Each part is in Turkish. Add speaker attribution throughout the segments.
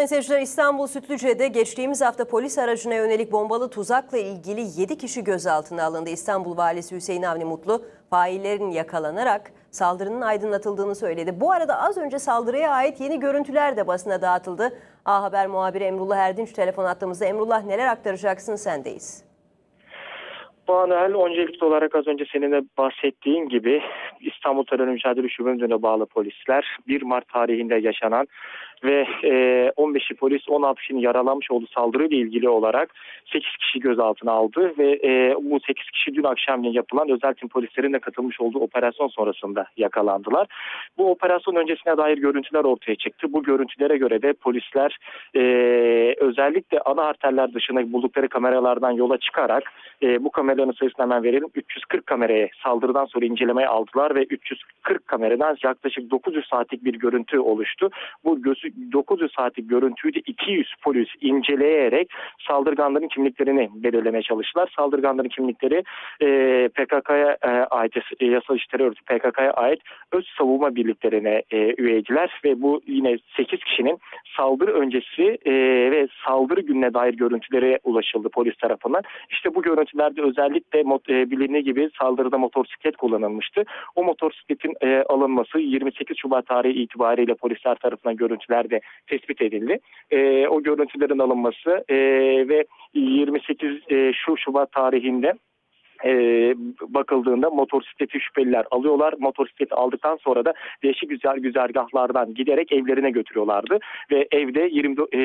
Speaker 1: Sayın seyirciler İstanbul Sütlüce'de geçtiğimiz hafta polis aracına yönelik bombalı tuzakla ilgili 7 kişi gözaltına alındı. İstanbul Valisi Hüseyin Avni Mutlu faillerin yakalanarak saldırının aydınlatıldığını söyledi. Bu arada az önce saldırıya ait yeni görüntüler de basına dağıtıldı. A Haber muhabiri Emrullah Erdinç telefon attığımızda. Emrullah neler aktaracaksın sendeyiz.
Speaker 2: Manuel öncelikli olarak az önce senin de bahsettiğin gibi İstanbul Terör Mücadele Şube Müdürlüğü'ne bağlı polisler 1 Mart tarihinde yaşanan ve e, 15'i polis 16'sını yaralanmış olduğu saldırıyla ilgili olarak 8 kişi gözaltına aldı ve e, bu 8 kişi dün akşam yapılan özel tim polislerin de katılmış olduğu operasyon sonrasında yakalandılar. Bu operasyon öncesine dair görüntüler ortaya çıktı. Bu görüntülere göre de polisler e, özellikle ana arterler dışında buldukları kameralardan yola çıkarak e, bu kameraların sayısını hemen verelim. 340 kameraya saldırıdan sonra incelemeye aldılar ve 340 kameradan yaklaşık 900 saatlik bir görüntü oluştu. Bu gözü 900 saatlik görüntüyü de 200 polis inceleyerek saldırganların kimliklerini belirlemeye çalıştılar. Saldırganların kimlikleri e, PKK'ya e, ait e, yasal işleri örgütü PKK'ya ait öz savunma birliklerine e, üyeydiler ve bu yine 8 kişinin saldırı öncesi e, ve saldırı gününe dair görüntülere ulaşıldı polis tarafından. İşte bu görüntülerde özellikle e, bilindiği gibi saldırıda motosiklet kullanılmıştı. O motosikletin e, alınması 28 Şubat tarihi itibariyle polisler tarafından görüntülerde tespit edildi. E, o görüntülerin alınması e, ve 28 e, şu Şubat tarihinde e, bakıldığında motosikleti şüpheliler alıyorlar. Motosikleti aldıktan sonra da değişik güzel güzergahlardan giderek evlerine götürüyorlardı. Ve evde 20, e,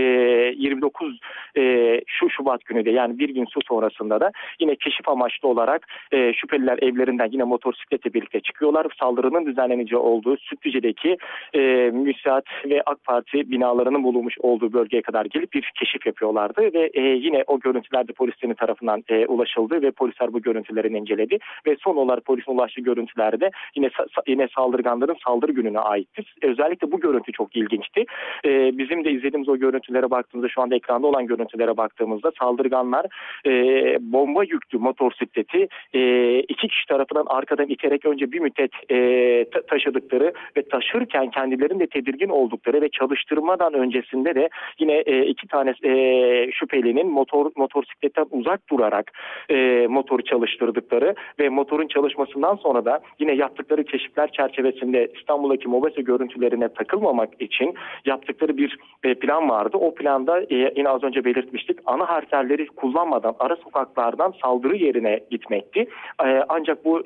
Speaker 2: 29 e, şu Şubat günü de yani bir gün su sonrasında da yine keşif amaçlı olarak e, şüpheliler evlerinden yine motosikletle birlikte çıkıyorlar. Saldırının düzenleneceği olduğu Sütlüce'deki e, müsaat ve AK Parti binalarının bulunmuş olduğu bölgeye kadar gelip bir keşif yapıyorlardı ve e, yine o görüntülerde polislerin tarafından e, ulaşıldı ve polisler bu görüntü görüntülerini inceledi ve son olarak polisin ulaştığı görüntülerde yine yine saldırganların saldırı gününe aitti. Özellikle bu görüntü çok ilginçti. Ee, bizim de izlediğimiz o görüntülere baktığımızda şu anda ekranda olan görüntülere baktığımızda saldırganlar e, bomba yüklü motosikleti e, iki kişi tarafından arkadan iterek önce bir müddet e, taşıdıkları ve taşırken kendilerinin de tedirgin oldukları ve çalıştırmadan öncesinde de yine e, iki tane e, şüphelinin motor motosikletten uzak durarak e, motoru çalıştırdıkları çalıştırdıkları ve motorun çalışmasından sonra da yine yaptıkları keşifler çerçevesinde İstanbul'daki MOBESE görüntülerine takılmamak için yaptıkları bir e, plan vardı. O planda e, yine az önce belirtmiştik ana harterleri kullanmadan ara sokaklardan saldırı yerine gitmekti. E, ancak bu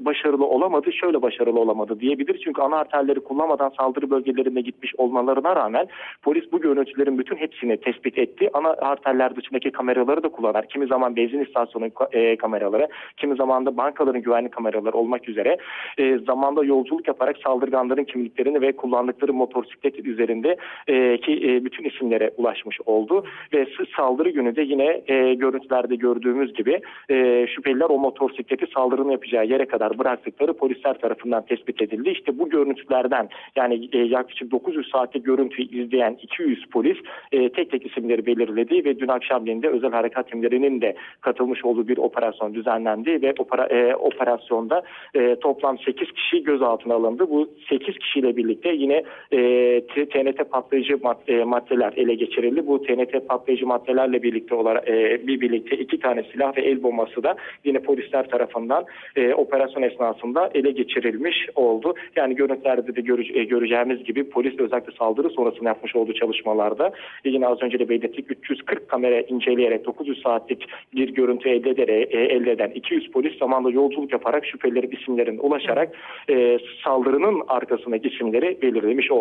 Speaker 2: başarılı olamadı. Şöyle başarılı olamadı diyebiliriz. Çünkü ana harterleri kullanmadan saldırı bölgelerine gitmiş olmalarına rağmen polis bu görüntülerin bütün hepsini tespit etti. Ana harterler dışındaki kameraları da kullanar. Kimi zaman benzin istasyonu kameraları kameraları, kimi zaman da bankaların güvenlik kameraları olmak üzere e, zamanda yolculuk yaparak saldırganların kimliklerini ve kullandıkları motosiklet üzerinde e, ki e, bütün isimlere ulaşmış oldu ve saldırı günü de yine e, görüntülerde gördüğümüz gibi e, şüpheliler o motosikleti saldırının yapacağı yere kadar bıraktıkları polisler tarafından tespit edildi. İşte bu görüntülerden yani e, yaklaşık 900 saatte görüntüyü izleyen 200 polis e, tek tek isimleri belirledi ve dün akşamleyin de özel harekat timlerinin de katılmış olduğu bir operasyon operasyon düzenlendi ve opera, e, operasyonda e, toplam 8 kişi gözaltına alındı. Bu 8 kişiyle birlikte yine e, TNT patlayıcı mad e, maddeler ele geçirildi. Bu TNT patlayıcı maddelerle birlikte olarak e, bir birlikte iki tane silah ve el bombası da yine polisler tarafından e, operasyon esnasında ele geçirilmiş oldu. Yani görüntülerde de göre, e, göreceğimiz gibi polis özellikle saldırı sonrasında yapmış olduğu çalışmalarda e, yine az önce de belirttik 340 kamera inceleyerek 900 saatlik bir görüntü elde ederek e, elde eden 200 polis zamanla yolculuk yaparak şüphelilerin isimlerine ulaşarak e, saldırının arkasındaki isimleri belirlemiş oldu.